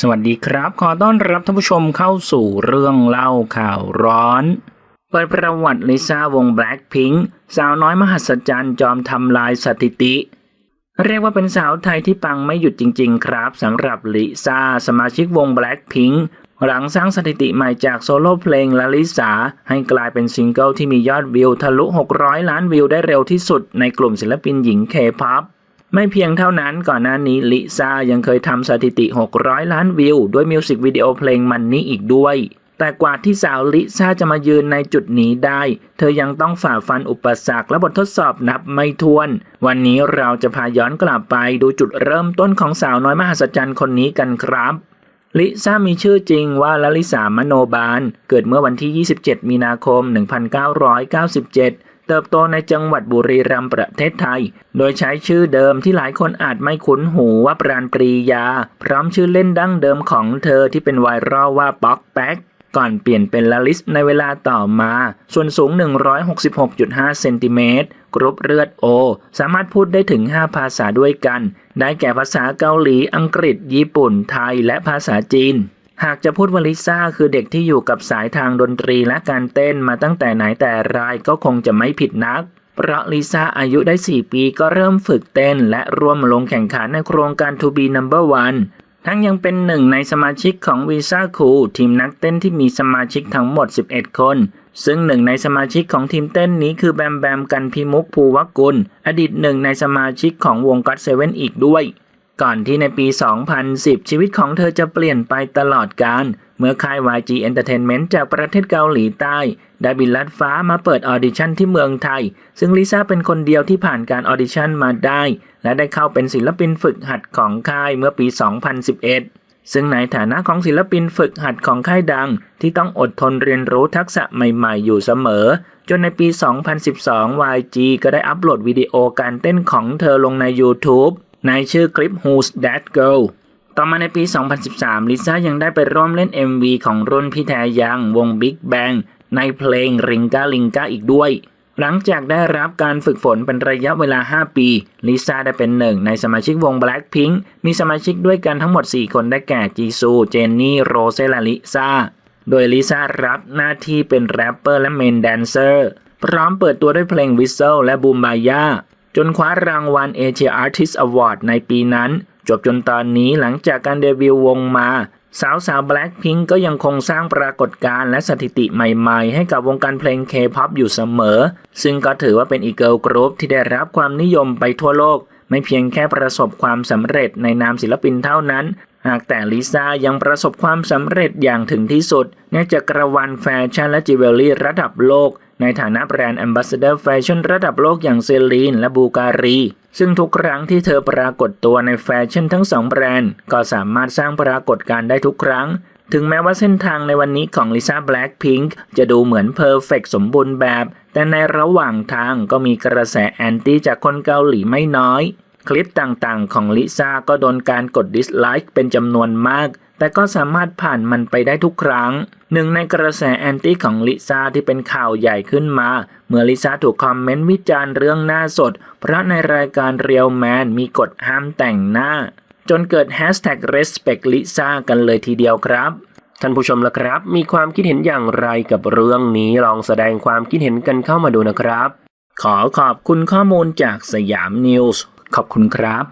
สวัสดีครับ ขอต้อนรับท่านผู้ชมเข้าสู่เรื่องเล่าข่าวร้อน เปิดประวัติลิซ่าวง Blackpink สาวน้อยมหัศจรรย์จอมทำลายสถิติ เรียกว่าเป็นสาวไทยที่ปังไม่หยุดจริง ๆ ครับสำหรับลิซ่าสมาชิกวง Blackpink หลังสร้างสถิติใหม่จากโซโล่เพลงละลิสาให้กลายเป็นซิงเกิลที่มียอดวิวทะลุ 600 ล้านวิวได้เร็วที่สุดในกลุ่มศิลปินหญิงเคป๊อป ไม่เพียงเท่านั้นก่อนหน้านี้ลิซ่ายังเคยทำสถิติ 600 ล้านวิว ด้วยมิวสิกวิดีโอเพลงมันนี้อีกด้วย แต่กว่าที่สาวลิซ่าจะมายืนในจุดนี้ได้ เธอยังต้องฝ่าฟันอุปสรรคและบททดสอบนับไม่ถ้วน วันนี้เราจะพาย้อนกลับไปดูจุดเริ่มต้นของสาวน้อยมหัศจรรย์คนนี้กันครับลิซ่ามีชื่อจริงว่าลลิสามโนบาล เกิดเมื่อวันที่ 27 มีนาคม 1997 เติบโตในจังหวัดบุรีรัมย์ประเทศไทย โดยใช้ชื่อเดิมที่หลายคนอาจไม่คุ้นหูว่าปราณปรียา พร้อมชื่อเล่นดั้งเดิมของเธอที่เป็นไวรัลว่าป๊อกแป๊กก่อนเปลี่ยนเป็นลาลิสในเวลาต่อมา ส่วนสูง 166.5 เซนติเมตรกรุ๊ปเลือดโอ สามารถพูดได้ถึง 5 ภาษาด้วยกัน ได้แก่ภาษาเกาหลี อังกฤษ ญี่ปุ่น ไทย และภาษาจีน หากจะพูดว่าลิซ่าคือเด็กที่อยู่กับสายทางดนตรีและการเต้นมาตั้งแต่ไหนแต่ไรก็คงจะไม่ผิดนัก เพราะลิซ่าอายุได้ 4 ปีก็เริ่มฝึกเต้น และร่วมลงแข่งขันในโครงการ To Be Number One ทั้งยังเป็นหนึ่งในสมาชิกของวีซ่าคูทีมนักเต้นที่มีสมาชิกทั้งหมด 11 คน ซึ่งหนึ่งในสมาชิกของทีมเต้นนี้คือแบมแบมกันพิมุกภูวกุล อดีตหนึ่งในสมาชิกของวงก็ t เซเว่นอีกด้วย ก่อนที่ในปี 2010 ชีวิตของเธอจะเปลี่ยนไปตลอดกาลเมื่อค่าย YG Entertainment จากประเทศเกาหลีใต้ ได้บินลัดฟ้ามาเปิดออดิชั่นที่เมืองไทย ซึ่งลิซ่าเป็นคนเดียวที่ผ่านการออดิชั่นมาได้ และได้เข้าเป็นศิลปินฝึกหัดของค่ายเมื่อปี 2011ซึ่งในฐานะของศิลปินฝึกหัดของค่ายดัง ที่ต้องอดทนเรียนรู้ทักษะใหม่ๆ อยู่เสมอ จนในปี 2012 YG ก็ได้อัปโหลดวิดีโอการเต้นของเธอลงใน YouTube ในชื่อคลิป Who's That Girl ต่อมาในปี 2013 ลิซ่ายังได้ไปร่วมเล่น MV ของรุ่นพี่แทยังวง Big Bang ในเพลง Ringa Ringa อีกด้วย หลังจากได้รับการฝึกฝนเป็นระยะเวลา 5 ปี ลิซ่าได้เป็นหนึ่งในสมาชิกวง Blackpink มีสมาชิกด้วยกันทั้งหมด 4 คนได้แก่จีซู เจนนี่ โรเซและลิซ่า โดยลิซ่ารับหน้าที่เป็นแรปเปอร์และเมนแดนเซอร์ พร้อมเปิดตัวด้วยเพลง Whistle และ Boom Baya จนคว้ารางวัล Asia Artist Award ในปีนั้น จบจนตอนนี้หลังจากการเดบิวต์วงมา สาวสาว Blackpink ก็ยังคงสร้างปรากฏการณ์และสถิติใหม่ๆ ให้กับวงการเพลง K-POP อยู่เสมอ ซึ่งก็ถือว่าเป็นอีกเกิลกรุ๊ปที่ได้รับความนิยมไปทั่วโลก ไม่เพียงแค่ประสบความสำเร็จในนามศิลปินเท่านั้นหากแต่ลิซ่ายังประสบความสำเร็จอย่างถึงที่สุดในจักรวาลแฟชั่นและจิวเวลรี่ระดับโลก ในฐานะแบรนด์แอมบาสเดอร์แฟชั่นระดับโลกอย่างเซรีนและบูการี ซึ่งทุกครั้งที่เธอปรากฏตัวในแฟชั่นทั้งสองแบรนด์ ก็สามารถสร้างปรากฏการณ์ได้ทุกครั้ง ถึงแม้ว่าเส้นทางในวันนี้ของลิซ่าแบล็คพิงค์จะดูเหมือนเพอร์เฟกสมบูรณ์แบบ แต่ในระหว่างทางก็มีกระแสแอนตี้จากคนเกาหลีไม่น้อย คลิปต่างๆ ของลิซ่าก็โดนการกดดิสไลค์เป็นจำนวนมาก แต่ก็สามารถผ่านมันไปได้ทุกครั้ง หนึ่งในกระแสแอนตี้ของลิซ่าที่เป็นข่าวใหญ่ขึ้นมา เมื่อลิซ่าถูกคอมเมนต์วิจารณ์เรื่องหน้าสด เพราะในรายการเรียลแมนมีกฎห้ามแต่งหน้า จนเกิดแฮชแท็ก respect ลิซ่ากันเลยทีเดียวครับท่านผู้ชมละครับ มีความคิดเห็นอย่างไรกับเรื่องนี้ลองแสดงความคิดเห็นกันเข้ามาดูนะครับ ขอขอบคุณข้อมูลจากสยามนิวส์ขอบคุณครับ